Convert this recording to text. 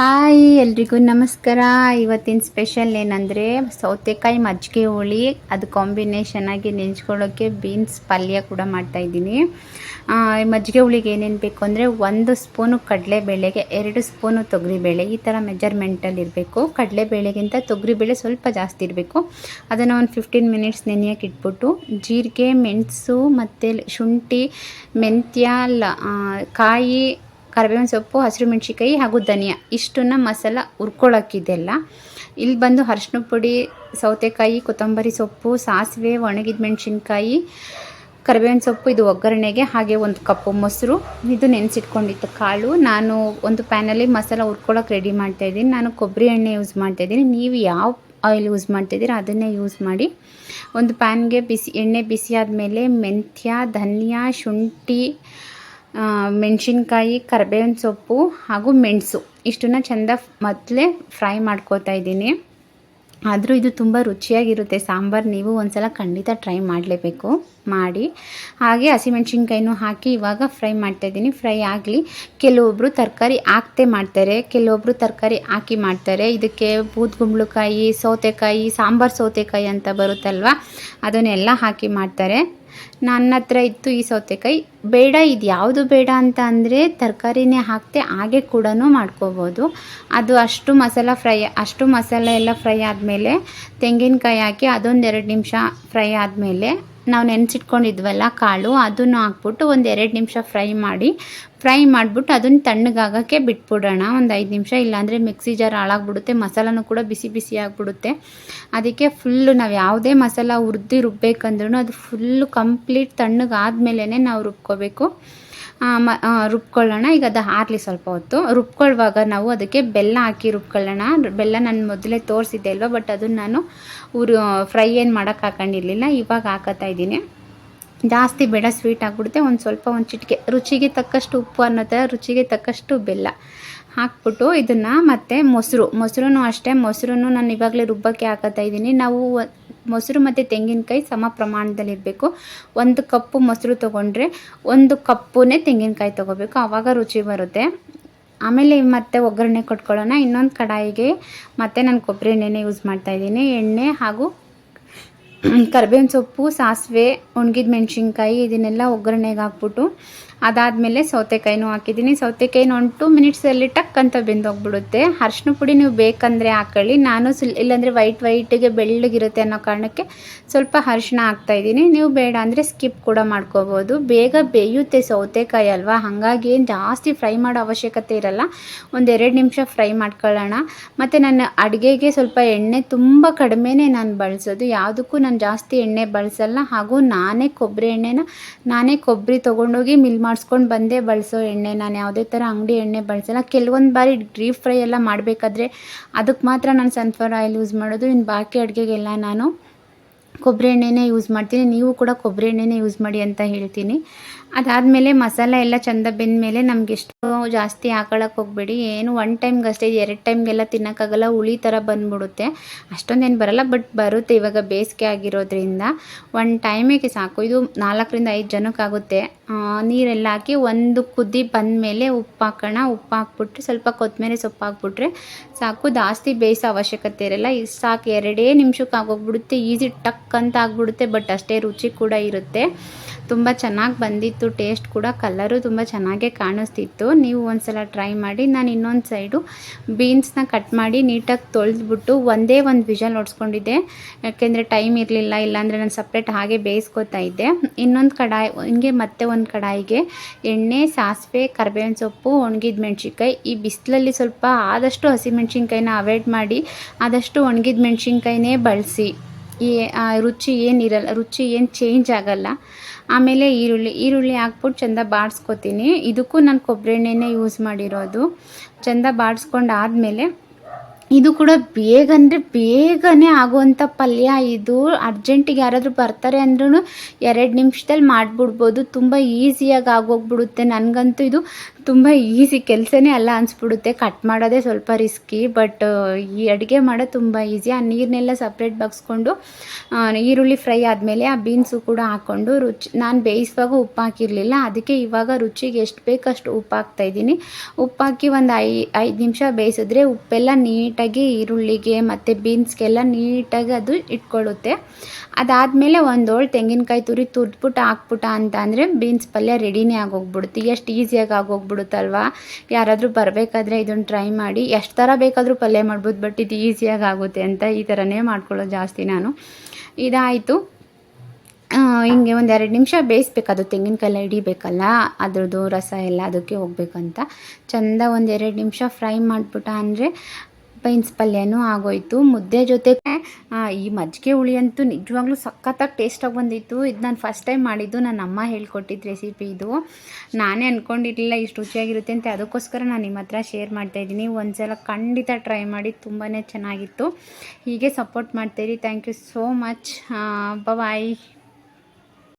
Hi, ಎಲ್ರಿಗೂ ನಮಸ್ಕಾರ. ಇವತ್ತಿನ ಸ್ಪೆಷಲ್ ಏನಂದರೆ, ಸೌತೆಕಾಯಿ ಮಜ್ಜಿಗೆ ಹುಳಿ, ಅದು ಕಾಂಬಿನೇಷನ್ ಆಗಿ ನೆಂಚ್ಕೊಳ್ಳೋಕ್ಕೆ ಬೀನ್ಸ್ ಪಲ್ಯ ಕೂಡ ಮಾಡ್ತಾಯಿದ್ದೀನಿ ಮಜ್ಜಿಗೆ ಹುಳಿಗೆ ಏನೇನು ಬೇಕು ಅಂದರೆ, ಒಂದು ಸ್ಪೂನು ಕಡಲೆಬೇಳೆಗೆ, ಎರಡು ಸ್ಪೂನು ತೊಗರಿಬೇಳೆ, ಈ ಥರ ಮೆಜರ್ಮೆಂಟಲ್ಲಿ ಇರಬೇಕು. ಕಡಲೆಬೇಳೆಗಿಂತ ತೊಗರಿಬೇಳೆ ಸ್ವಲ್ಪ ಜಾಸ್ತಿ ಇರಬೇಕು. ಅದನ್ನು ಒಂದು ಫಿಫ್ಟೀನ್ ಮಿನಿಟ್ಸ್ ನೆನೆಯೋಕೆ ಇಟ್ಬಿಟ್ಟು, ಜೀರಿಗೆ, ಮೆಣಸು ಮತ್ತು ಶುಂಠಿ, ಮೆಂತ್ಯ ಕಾಯಿ ಕರಿಬೇವಿನ ಸೊಪ್ಪು, ಹಸಿರು ಮೆಣಸಿಕಾಯಿ ಹಾಗೂ ಧನಿಯಾ. ಇಷ್ಟನ್ನು ಮಸಾಲ ಹುರ್ಕೊಳ್ಳೋಕ್ಕಿದೆಲ್ಲ. ಇಲ್ಲಿ ಬಂದು ಅರಿಶಿನ ಪುಡಿ ಸೌತೆಕಾಯಿ, ಕೊತ್ತಂಬರಿ ಸೊಪ್ಪು, ಸಾಸಿವೆ, ಒಣಗಿದ ಮೆಣಸಿನ್ಕಾಯಿ, ಕರಿಬೇವಿನ ಸೊಪ್ಪು, ಇದು ಒಗ್ಗರಣೆಗೆ, ಹಾಗೆ ಒಂದು ಕಪ್ಪು ಮೊಸರು. ಇದು ನೆನೆಸಿಟ್ಕೊಂಡಿತ್ತು ಕಾಳು. ನಾನು ಒಂದು ಪ್ಯಾನಲ್ಲಿ ಮಸಾಲ ಹುರ್ಕೊಳ್ಳೋಕೆ ರೆಡಿ ಮಾಡ್ತಾಯಿದ್ದೀನಿ ನಾನು ಕೊಬ್ಬರಿ ಎಣ್ಣೆ ಯೂಸ್ ಮಾಡ್ತಾಯಿದ್ದೀನಿ ನೀವು ಯಾವ ಆಯಿಲ್ ಯೂಸ್ ಮಾಡ್ತಿದ್ದೀರ ಅದನ್ನೇ ಯೂಸ್ ಮಾಡಿ. ಒಂದು ಪ್ಯಾನ್ಗೆ ಬಿಸಿ, ಎಣ್ಣೆ ಬಿಸಿ ಆದಮೇಲೆ ಮೆಂತ್ಯ, ಧನಿಯಾ, ಶುಂಠಿ ಮೆಣಸಿನ್ಕಾಯಿ, ಕರ್ಬೇವಿನ ಸೊಪ್ಪು ಹಾಗೂ ಮೆಣಸು. ಇಷ್ಟನ್ನ ಚೆಂದ ಮೊದಲೇ ಫ್ರೈ ಮಾಡ್ಕೋತಾ ಇದ್ದೀನಿ. ಆದರೂ ಇದು ತುಂಬ ರುಚಿಯಾಗಿರುತ್ತೆ. ಸಾಂಬಾರು ನೀವು ಒಂದ್ಸಲ ಖಂಡಿತ ಟ್ರೈ ಮಾಡಲೇಬೇಕು. ಮಾಡಿ. ಹಾಗೆ ಹಸಿಮೆಣ್ಸಿನ್ಕಾಯಿನೂ ಹಾಕಿ ಇವಾಗ ಫ್ರೈ ಮಾಡ್ತಾಯಿದ್ದೀನಿ ಫ್ರೈ ಆಗಲಿ. ಕೆಲವೊಬ್ಬರು ತರಕಾರಿ ಹಾಕ್ತೇ ಮಾಡ್ತಾರೆ. ಕೆಲವೊಬ್ಬರು ತರಕಾರಿ ಹಾಕಿ ಮಾಡ್ತಾರೆ. ಇದಕ್ಕೆ ಬೂದ್ಗುಂಬಳಕಾಯಿ ಸೌತೆಕಾಯಿ, ಸಾಂಬಾರು ಸೌತೆಕಾಯಿ ಅಂತ ಬರುತ್ತಲ್ವ? ಅದನ್ನೆಲ್ಲ ಹಾಕಿ ಮಾಡ್ತಾರೆ. ನನ್ನ ಹತ್ರ ಇತ್ತು ಈ ಸೌತೆಕಾಯಿ. ಬೇಡ, ಇದು ಯಾವುದು ಬೇಡ ಅಂತ ಅಂದರೆ ತರಕಾರಿನೇ ಹಾಕ್ತೆ, ಹಾಗೆ ಕೂಡ ಮಾಡ್ಕೋಬೋದು. ಅದು ಅಷ್ಟು ಮಸಾಲ ಫ್ರೈ, ಅಷ್ಟು ಮಸಾಲೆ ಎಲ್ಲ ಫ್ರೈ ಆದಮೇಲೆ, ತೆಂಗಿನಕಾಯಿ ಹಾಕಿ ಅದೊಂದು ಎರಡು ನಿಮಿಷ ಫ್ರೈ ಆದಮೇಲೆ ನಾವು ನೆನೆಸಿಟ್ಕೊಂಡಿದ್ವಲ್ಲ ಕಾಳು, ಅದನ್ನು ಹಾಕ್ಬಿಟ್ಟು ಒಂದು ಎರಡು ನಿಮಿಷ ಫ್ರೈ ಮಾಡಿ, ಫ್ರೈ ಮಾಡಿಬಿಟ್ಟು ಅದನ್ನು ತಣ್ಣಗಾಗೋಕ್ಕೆ ಬಿಟ್ಬಿಡೋಣ. ಒಂದು ಐದು ನಿಮಿಷ, ಇಲ್ಲಾಂದರೆ ಮಿಕ್ಸಿ ಜಾರ್ ಹಾಳಾಗ್ಬಿಡುತ್ತೆ, ಮಸಾಲನೂ ಕೂಡ ಬಿಸಿ ಬಿಸಿ ಆಗಿಬಿಡುತ್ತೆ. ಅದಕ್ಕೆ ಫುಲ್ಲು ನಾವು ಯಾವುದೇ ಮಸಾಲ ಹುರಿದು ರುಬ್ಬೇಕಂದ್ರೂ ಅದು ಫುಲ್ಲು ಕಂಪ್ಲೀಟ್ ತಣ್ಣಗಾದ್ಮೇಲೆ ನಾವು ರುಬ್ಕೋಬೇಕು. ಮ ರುಬ್ಕೊಳ್ಳೋಣ. ಈಗ ಅದು ಹಾರಲಿ ಸ್ವಲ್ಪ ಹೊತ್ತು. ರುಬ್ಕೊಳ್ಳುವಾಗ ನಾವು ಅದಕ್ಕೆ ಬೆಲ್ಲ ಹಾಕಿ ರುಬ್ಕೊಳ್ಳೋಣ. ಬೆಲ್ಲ ನಾನು ಮೊದಲೇ ತೋರಿಸಿದ್ದೆ ಅಲ್ವ ಬಟ್ ಅದನ್ನು ನಾನು ಉರು ಫ್ರೈ ಏನು ಮಾಡೋಕ್ಕೆ ಹಾಕೊಂಡಿರಲಿಲ್ಲ, ಇವಾಗ ಹಾಕತ್ತಾ ಇದ್ದೀನಿ. ಜಾಸ್ತಿ ಬೇಡ ಸ್ವೀಟ್ ಆಗಿಬಿಡುತ್ತೆ. ಒಂದು ಸ್ವಲ್ಪ ಒಂದು ಚಿಟಿಕೆ. ರುಚಿಗೆ ತಕ್ಕಷ್ಟು ಉಪ್ಪು ಅನ್ನೋ ಥರ ರುಚಿಗೆ ತಕ್ಕಷ್ಟು ಬೆಲ್ಲ. ಹಾಕ್ಬಿಟ್ಟು ಇದನ್ನು ಮತ್ತು ಮೊಸರು ಮೊಸರು ಅಷ್ಟೇ ಮೊಸರು ನಾನು ಇವಾಗಲೇ ರುಬ್ಬಕ್ಕೆ ಹಾಕತ್ತಾ ಇದ್ದೀನಿ. ನಾವು ಮೊಸರು ಮತ್ತು ತೆಂಗಿನಕಾಯಿ ಸಮ ಪ್ರಮಾಣದಲ್ಲಿರಬೇಕು ಒಂದು ಕಪ್ಪು ಮೊಸರು ತೊಗೊಂಡ್ರೆ ಒಂದು ಕಪ್ಪುನೇ ತೆಂಗಿನಕಾಯಿ ತೊಗೋಬೇಕು. ಆವಾಗ ರುಚಿ ಬರುತ್ತೆ. ಆಮೇಲೆ ಮತ್ತೆ ಒಗ್ಗರಣೆ ಕೊಟ್ಕೊಳ್ಳೋಣ. ಇನ್ನೊಂದು ಕಡಾಯಿಗೆ ಮತ್ತೆ ನಾನು ಕೊಬ್ಬರಿ ಎಣ್ಣೆನೇ ಯೂಸ್ ಮಾಡ್ತಾ ಇದ್ದೀನಿ. ಎಣ್ಣೆ ಹಾಗೂ ಕರ್ಬೇವಿನ ಸೊಪ್ಪು, ಸಾಸಿವೆ ಒಣಗಿದ ಮೆಣಸಿನ್ಕಾಯಿ, ಇದನ್ನೆಲ್ಲ ಒಗ್ಗರಣೆಗೆ ಹಾಕ್ಬಿಟ್ಟು ಅದಾದಮೇಲೆ ಸೌತೆಕಾಯಿನೂ ಹಾಕಿದ್ದೀನಿ. ಸೌತೆಕಾಯಿನ ಒಂದು ಟೂ ಮಿನಿಟ್ಸಲ್ಲಿ ಟಕ್ ಅಂತ ಬೆಂದೋಗ್ಬಿಡುತ್ತೆ. ಅರ್ಶಿನ ಪುಡಿ ನೀವು ಬೇಕಂದರೆ ಹಾಕೊಳ್ಳಿ. ನಾನು ಸುಲ್ ಇಲ್ಲಾಂದರೆ ವೈಟ್ ವೈಟಿಗೆ ಬೆಳ್ಳಗಿರುತ್ತೆ ಅನ್ನೋ ಕಾರಣಕ್ಕೆ ಸ್ವಲ್ಪ ಅರಿಶಿನ ಹಾಕ್ತಾಯಿದ್ದೀನಿ ನೀವು ಬೇಡ ಅಂದರೆ ಸ್ಕಿಪ್ ಕೂಡ ಮಾಡ್ಕೋಬೋದು. ಬೇಗ ಬೇಯುತ್ತೆ ಸೌತೆಕಾಯಿ ಅಲ್ವಾ? ಹಾಗಾಗಿ ಏನು ಜಾಸ್ತಿ ಫ್ರೈ ಮಾಡೋ ಅವಶ್ಯಕತೆ ಇರಲ್ಲ. ಒಂದೆರಡು ನಿಮಿಷ ಫ್ರೈ ಮಾಡ್ಕೊಳ್ಳೋಣ. ಮತ್ತು ನಾನು ಅಡುಗೆಗೆ ಸ್ವಲ್ಪ ಎಣ್ಣೆ ತುಂಬ ಕಡಿಮೆನೇ ನಾನು ಬಳಸೋದು. ಯಾವುದಕ್ಕೂ ನಾನು ಜಾಸ್ತಿ ಎಣ್ಣೆ ಬಳಸಲ್ಲ. ಹಾಗೂ ನಾನೇ ಕೊಬ್ಬರಿ ಎಣ್ಣೆನ ನಾನೇ ಕೊಬ್ಬರಿ ತೊಗೊಂಡೋಗಿ ಮಿಲ್ ಮಾಡಿಸ್ಕೊಂಡು ಬಂದೇ ಬಳಸೋ ಎಣ್ಣೆ, ನಾನು ಯಾವುದೇ ಥರ ಅಂಗಡಿ ಎಣ್ಣೆ ಬಳಸಲ್ಲ. ಕೆಲವೊಂದು ಬಾರಿ ಡೀಪ್ ಫ್ರೈ ಎಲ್ಲ ಮಾಡಬೇಕಾದ್ರೆ ಅದಕ್ಕೆ ಮಾತ್ರ ನಾನು ಸನ್ಫ್ಲವರ್ ಆಯಿಲ್ ಯೂಸ್ ಮಾಡೋದು ಇನ್ನು ಬಾಕಿ ಅಡುಗೆಗೆಲ್ಲ ನಾನು ಕೊಬ್ಬರಿ ಎಣ್ಣೆನೇ ಯೂಸ್ ಮಾಡ್ತೀನಿ. ನೀವು ಕೂಡ ಕೊಬ್ಬರಿ ಎಣ್ಣೆನೇ ಯೂಸ್ ಮಾಡಿ ಅಂತ ಹೇಳ್ತೀನಿ. ಅದಾದಮೇಲೆ ಮಸಾಲ ಎಲ್ಲ ಚೆಂದ ಬೆಂದಮೇಲೆ ನಮ್ಗೆ ಎಷ್ಟು ಜಾಸ್ತಿ ಹಾಕೊಳಕ್ಕೆ ಹೋಗಬೇಡಿ. ಏನು ಒನ್ ಟೈಮ್ಗೆ ಅಷ್ಟೇ, ಎರಡು ಟೈಮ್ಗೆಲ್ಲ ತಿನ್ನೋಕ್ಕಾಗಲ್ಲ. ಹುಳಿ ಥರ ಬಂದ್ಬಿಡುತ್ತೆ. ಅಷ್ಟೊಂದೇನು ಬರಲ್ಲ ಬಟ್ ಬರುತ್ತೆ ಇವಾಗ ಬೇಸಿಗೆ ಆಗಿರೋದ್ರಿಂದ. ಒನ್ ಟೈಮಿಗೆ ಸಾಕು. ಇದು ನಾಲ್ಕರಿಂದ ಐದು ಜನಕ್ಕಾಗುತ್ತೆ. ನೀರೆಲ್ಲ ಹಾಕಿ ಒಂದು ಕುದಿ ಬಂದಮೇಲೆ ಉಪ್ಪು ಹಾಕೋಣ. ಉಪ್ಪು ಹಾಕ್ಬಿಟ್ರೆ ಸ್ವಲ್ಪ ಕೊತ್ತಂಬರಿ ಸೊಪ್ಪು ಹಾಕ್ಬಿಟ್ರೆ ಸಾಕು. ಜಾಸ್ತಿ ಬೇಯಿಸೋ ಅವಶ್ಯಕತೆ ಇರಲ್ಲ. ಇಷ್ಟು ಸಾಕು. ಎರಡೇ ನಿಮಿಷಕ್ಕೆ ಆಗೋಗ್ಬಿಡುತ್ತೆ ಈಸಿ ಟಕ್ ಅಂತ ಬಟ್ ಅಷ್ಟೇ ರುಚಿ ಕೂಡ ಇರುತ್ತೆ. ತುಂಬ ಚೆನ್ನಾಗಿ ಬಂದಿತ್ತು ಟೇಸ್ಟ್ ಕೂಡ ಕಲರು ತುಂಬ ಚೆನ್ನಾಗೇ ಕಾಣಿಸ್ತಿತ್ತು. ನೀವು ಒಂದ್ಸಲ ಟ್ರೈ ಮಾಡಿ, ನಾನು ಇನ್ನೊಂದು ಸೈಡು ಬೀನ್ಸ್ನ ಕಟ್ ಮಾಡಿ ನೀಟಾಗಿ ತೊಳೆದ್ಬಿಟ್ಟು ಒಂದೇ ಒಂದು ವಿಷಲ್ ಹೊಡ್ಸ್ಕೊಂಡಿದ್ದೆ ಯಾಕೆಂದರೆ ಟೈಮ್ ಇರಲಿಲ್ಲ, ಇಲ್ಲಾಂದರೆ ನಾನು ಸಪ್ರೇಟ್ ಹಾಗೆ ಬೇಯಿಸ್ಕೊತಾ ಇದ್ದೆ. ಇನ್ನೊಂದು ಕಡಾಯಿ, ಹಿಂಗೆ ಮತ್ತೆ ಒಂದು ಕಡಾಯಿಗೆ ಎಣ್ಣೆ, ಸಾಸಿವೆ, ಕರ್ಬೇವಿನ ಸೊಪ್ಪು ಒಣಗಿದ ಮೆಣಸಿನ್ಕಾಯಿ ಈ ಬಿಸಿಲಲ್ಲಿ ಸ್ವಲ್ಪ ಆದಷ್ಟು ಹಸಿಮೆಣ್ಸಿನ್ಕಾಯಿನ ಅವಾಯ್ಡ್ ಮಾಡಿ, ಆದಷ್ಟು ಒಣಗಿದ ಮೆಣಸಿನ್ಕಾಯಿನೇ ಬಳಸಿ. ಆ ರುಚಿ ಏನಿರಲ್ಲ, ರುಚಿ ಏನು ಚೇಂಜ್ ಆಗಲ್ಲ. ಆಮೇಲೆ ಈರುಳ್ಳಿ ಈರುಳ್ಳಿ ಹಾಕ್ಬಿಟ್ಟು ಚೆಂದ ಬಾಡಿಸ್ಕೊತೀನಿ. ಇದಕ್ಕೂ ನಾನು ಕೊಬ್ಬರಿ ಎಣ್ಣೆನೇ ಯೂಸ್ ಮಾಡಿರೋದು. ಚೆಂದ ಬಾಡಿಸ್ಕೊಂಡು ಆದಮೇಲೆ ಇದು ಕೂಡ ಬೇಗ ಅಂದರೆ ಬೇಗನೆ ಆಗುವಂಥ ಪಲ್ಯ. ಇದು ಅರ್ಜೆಂಟಿಗೆ ಯಾರಾದರೂ ಬರ್ತಾರೆ ಅಂದ್ರೂ ಎರಡು ನಿಮಿಷದಲ್ಲಿ ಮಾಡಿಬಿಡ್ಬೋದು. ತುಂಬ ಈಸಿಯಾಗಿ ಆಗೋಗ್ಬಿಡುತ್ತೆ. ನನಗಂತೂ ಇದು ತುಂಬ ಈಸಿ ಕೆಲಸನೇ ಅಲ್ಲ ಅನಿಸ್ಬಿಡುತ್ತೆ. ಕಟ್ ಮಾಡೋದೇ ಸ್ವಲ್ಪ ರಿಸ್ಕಿ ಬಟ್ ಈ ಅಡುಗೆ ಮಾಡೋದು ತುಂಬ ಈಸಿ ಆ ನೀರನ್ನೆಲ್ಲ ಸಪ್ರೇಟ್ ಬಗ್ಸ್ಕೊಂಡು ಈರುಳ್ಳಿ ಫ್ರೈ ಆದಮೇಲೆ ಆ ಬೀನ್ಸು ಕೂಡ ಹಾಕ್ಕೊಂಡು ರುಚಿ, ನಾನು ಬೇಯಿಸುವಾಗ ಉಪ್ಪು ಹಾಕಿರಲಿಲ್ಲ. ಅದಕ್ಕೆ ಇವಾಗ ರುಚಿಗೆ ಎಷ್ಟು ಬೇಕಷ್ಟು ಉಪ್ಪು ಹಾಕ್ತಾಯಿದ್ದೀನಿ ಉಪ್ಪು ಹಾಕಿ ಒಂದು ಐ, ಐದು ನಿಮಿಷ ಬೇಯಿಸಿದ್ರೆ ಉಪ್ಪೆಲ್ಲ ನೀಟಾಗಿ ಈರುಳ್ಳಿಗೆ ಮತ್ತು ಬೀನ್ಸ್ಗೆಲ್ಲ ನೀಟಾಗಿ ಅದು ಇಟ್ಕೊಳ್ಳುತ್ತೆ. ಅದಾದಮೇಲೆ ಒಂದು ಹೋಳು ತೆಂಗಿನಕಾಯಿ ತುರಿ ತುರ್ದ್ಬಿಟ್ಟು ಹಾಕ್ಬಿಟ್ಟ ಅಂತ ಅಂದರೆ ಬೀನ್ಸ್ ಪಲ್ಯ ರೆಡಿನೇ ಆಗೋಗ್ಬಿಡುತ್ತೆ. ಎಷ್ಟು ಈಸಿಯಾಗಿ ಆಗೋಗ್ಬಿಡುತ್ತಲ್ವಾ? ಯಾರಾದರೂ ಬರಬೇಕಾದ್ರೆ ಇದನ್ನು ಟ್ರೈ ಮಾಡಿ. ಎಷ್ಟು ಥರ ಬೇಕಾದರೂ ಪಲ್ಯ ಮಾಡ್ಬೋದು, ಬಟ್ ಇದು ಈಸಿಯಾಗಿ ಆಗುತ್ತೆ ಅಂತ ಈ ಥರನೇ ಮಾಡ್ಕೊಳ್ಳೋದು ಜಾಸ್ತಿ ನಾನು. ಇದಾಯಿತು. ಹಿಂಗೆ ಒಂದು ಎರಡು ನಿಮಿಷ ಬೇಯಿಸ್ಬೇಕು ಅದು ತೆಂಗಿನಕಾಯಿ ಹಿಡಿಬೇಕಲ್ಲ, ಅದ್ರದ್ದು ರಸ ಎಲ್ಲ ಅದಕ್ಕೆ ಹೋಗ್ಬೇಕಂತ. ಚಂದ ಒಂದು ಎರಡು ನಿಮಿಷ ಫ್ರೈ ಮಾಡಿಬಿಟ್ಟ ಅಂದರೆ ಬೀನ್ಸ್ ಪಲ್ಯನೂ ಆಗೋಯ್ತು. ಮುದ್ದೆ ಜೊತೆ ಈ ಮಜ್ಜಿಗೆ ಹುಳಿ ಅಂತೂ ನಿಜವಾಗ್ಲೂ ಸಖತ್ತಾಗಿ ಟೇಸ್ಟಾಗಿ ಬಂದಿತ್ತು. ಇದು ನಾನು ಫಸ್ಟ್ ಟೈಮ್ ಮಾಡಿದ್ದು. ನನ್ನ ಅಮ್ಮ ಹೇಳ್ಕೊಟ್ಟಿದ್ದು ರೆಸಿಪಿ ಇದು. ನಾನೇ ಅಂದ್ಕೊಂಡಿರಲಿಲ್ಲ ಇಷ್ಟು ರುಚಿಯಾಗಿರುತ್ತೆ ಅಂತ. ಅದಕ್ಕೋಸ್ಕರ ನಾನು ನಿಮ್ಮ ಹತ್ರ ಶೇರ್ ಮಾಡ್ತಾಯಿದ್ದೀನಿ ಒಂದ್ಸಲ ಖಂಡಿತ ಟ್ರೈ ಮಾಡಿ ತುಂಬಾ ಚೆನ್ನಾಗಿತ್ತು. ಹೀಗೆ ಸಪೋರ್ಟ್ ಮಾಡ್ತೀರಿ thank you so much bye